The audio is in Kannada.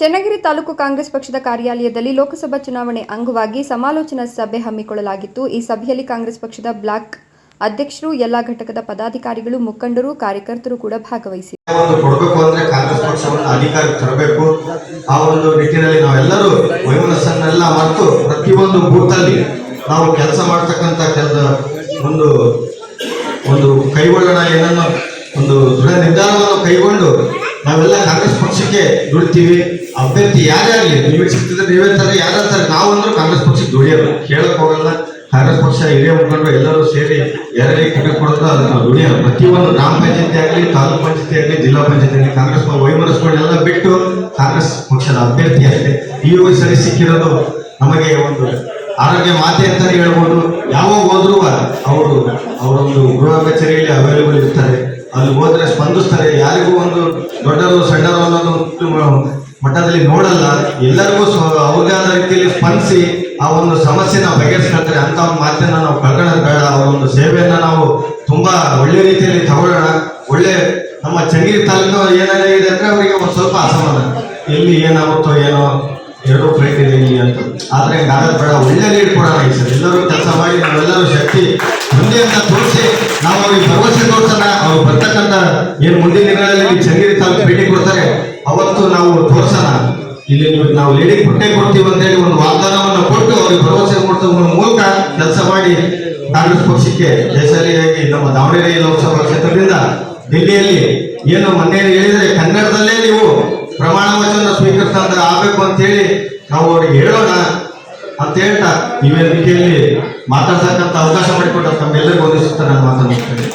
ಚನ್ನಗಿರಿ ತಾಲೂಕು ಕಾಂಗ್ರೆಸ್ ಪಕ್ಷದ ಕಾರ್ಯಾಲಯದಲ್ಲಿ ಲೋಕಸಭಾ ಚುನಾವಣೆ ಅಂಗವಾಗಿ ಸಮಾಲೋಚನಾ ಸಭೆ ಹಮ್ಮಿಕೊಳ್ಳಲಾಗಿತ್ತು. ಈ ಸಭೆಯಲ್ಲಿ ಕಾಂಗ್ರೆಸ್ ಪಕ್ಷದ ಬ್ಲಾಕ್ ಅಧ್ಯಕ್ಷರು, ಎಲ್ಲಾ ಘಟಕದ ಪದಾಧಿಕಾರಿಗಳು, ಮುಖಂಡರು, ಕಾರ್ಯಕರ್ತರು ಕೂಡ ಒಂದು ಒಂದು ಕೈಗೊಳ್ಳೋಣ ಏನನ್ನು ಒಂದು ದೃಢ ನಿರ್ಧಾರವನ್ನು ಕೈಗೊಂಡು ನಾವೆಲ್ಲ ಕಾಂಗ್ರೆಸ್ ಪಕ್ಷಕ್ಕೆ ದುಡಿತೀವಿ. ಅಭ್ಯರ್ಥಿ ಯಾರೇ ಆಗಲಿ ನಿಮಗೆ ಸಿಗ್ತಿದ್ರೆ ನೀವೇ ತರ ಯಾರಂತಾರೆ ನಾವು ಅಂದ್ರೆ ಕಾಂಗ್ರೆಸ್ ಪಕ್ಷಕ್ಕೆ ದುಡಿಯೋದು ಕೇಳಕ್ ಹೋಗಲ್ಲ. ಕಾಂಗ್ರೆಸ್ ಪಕ್ಷ ಹಿರಿಯ ಮುಖಂಡರು ಎಲ್ಲರೂ ಸೇರಿ ಯಾರಿಗೆ ಕಡೆ ಕೊಡೋದು ಅದನ್ನ ದುಡಿಯೋದು ಪ್ರತಿಯೊಂದು ಗ್ರಾಮ ಪಂಚಾಯತಿ ಆಗಲಿ, ತಾಲೂಕು ಪಂಚಾಯತಿ ಆಗಲಿ, ಜಿಲ್ಲಾ ಪಂಚಾಯತಿ ಆಗಲಿ, ಕಾಂಗ್ರೆಸ್ ವೈಮನಸ್ಗಳನ್ನೆಲ್ಲ ಬಿಟ್ಟು ಕಾಂಗ್ರೆಸ್ ಪಕ್ಷದ ಅಭ್ಯರ್ಥಿ ಅಷ್ಟೇ. ಈ ಸರಿ ಸಿಕ್ಕಿರೋದು ನಮಗೆ ಒಂದು ಆರೋಗ್ಯ ಮಾತೆ ಅಂತಾನೆ ಹೇಳ್ಬೋದು. ಯಾವಾಗ ಹೋದ್ರು ಅವರು, ಅವರೊಂದು ಗೃಹ ಕಚೇರಿಯಲ್ಲಿ ಅವೈಲೇಬಲ್ ಇರ್ತಾರೆ. ಅಲ್ಲಿ ಹೋದ್ರೆ ಸ್ಪಂದಿಸ್ತಾರೆ. ಯಾರಿಗೂ ಒಂದು ದೊಡ್ಡವರು ಸಣ್ಣವರು ಅನ್ನೋದು ಮಟ್ಟದಲ್ಲಿ ನೋಡಲ್ಲ. ಎಲ್ಲರಿಗೂ ಅವ್ರಿಗಾದ ರೀತಿಯಲ್ಲಿ ಸ್ಪಂದಿಸಿ ಆ ಒಂದು ಸಮಸ್ಯೆನ ಬಗೆಹರಿಸ್ಕೊಳ್ತಾರೆ. ಅಂತ ಒಂದು ಮಾತನ್ನ ನಾವು ಕಳ್ಕೊಳ್ಳೋದು ಬೇಡ. ಆ ಒಂದು ಸೇವೆಯನ್ನ ನಾವು ತುಂಬಾ ಒಳ್ಳೆ ರೀತಿಯಲ್ಲಿ ತಗೊಳ್ಳೋಣ. ಒಳ್ಳೆ ನಮ್ಮ ಚನ್ನಗಿರಿ ತಾಲೂಕು ಏನಾಗಿದೆ ಅಂದ್ರೆ ಅವರಿಗೆ ಒಂದು ಸ್ವಲ್ಪ ಅಸಮಾನ ಎಲ್ಲಿ ಏನಾಗುತ್ತೋ ಏನೋ ಎರಡು ಫ್ಲೈಟ್ ಇದೆ ಇಲ್ಲಿ ಅಂತ. ಆದ್ರೆ ಆಗೋದ್ ಬೇಡ. ಒಳ್ಳೆ ಲೀಡ್ ಕೊಡೋಣ ಈ ಸರ್ ಎಲ್ಲರೂ ಕೆಲಸ ಮಾಡಿ, ನಾವೆಲ್ಲರೂ ಶಕ್ತಿ ಮುಂದೆ ಅಂತ ತೋರಿಸಿ ನಾವು ಅವ್ರಿಗೆ ಭರವಸೆ ತೋರ್ಸೋಣ ಅವ್ರು ಬರ್ತಕ್ಕಂಥ ಏನು ಮುಂದಿನ ದಿನಗಳಲ್ಲಿ ಚನ್ನಗಿರಿ ತಾಲೂಕು ಭೇಟಿ ಕೊಡ್ತಾರೆ, ಅವತ್ತು ನಾವು ತೋರ್ಸೋಣ. ಇಲ್ಲಿ ನೀವು ನಾವು ಲೇಡಿ ಕೊಟ್ಟೆ ಕೊಡ್ತೀವಿ ಅಂತ ಹೇಳಿ ಒಂದು ವಾಗ್ದಾನವನ್ನು ಕೊಟ್ಟು ಅವ್ರಿಗೆ ಭರವಸೆ ಕೊಡ್ತಾ ಮೂಲಕ ಕೆಲಸ ಮಾಡಿ ಕಾಂಗ್ರೆಸ್ ಪಕ್ಷಕ್ಕೆ ಜಯಶಾಲಿಯಾಗಿ ನಮ್ಮ ದಾವಣಗೆರೆ ಲೋಕಸಭಾ ಕ್ಷೇತ್ರದಿಂದ ದಿಲ್ಲಿಯಲ್ಲಿ ಏನು ಮೊನ್ನೆ ಹೇಳಿದರೆ ಕನ್ನಡದಲ್ಲೇ ನೀವು ಪ್ರಮಾಣ ವಚನ ಸ್ವೀಕರಿಸ್ತಾ ಆಗ್ಬೇಕು ಅಂತ ಹೇಳಿ ನಾವು ಅವ್ರಿಗೆ ಹೇಳೋಣ ಅಂತ ಹೇಳ್ತಾ ಈ ರೀತಿಯಲ್ಲಿ ಮಾತಾಡ್ತಕ್ಕಂಥ ಅವಕಾಶ ಮಾಡಿಕೊಟ್ಟ ತಮ್ಮೆಲ್ಲರಿಗೂ ಒಂದಿಸುತ್ತಾ ನಾನು ಮಾತನಾಡ್ತೇನೆ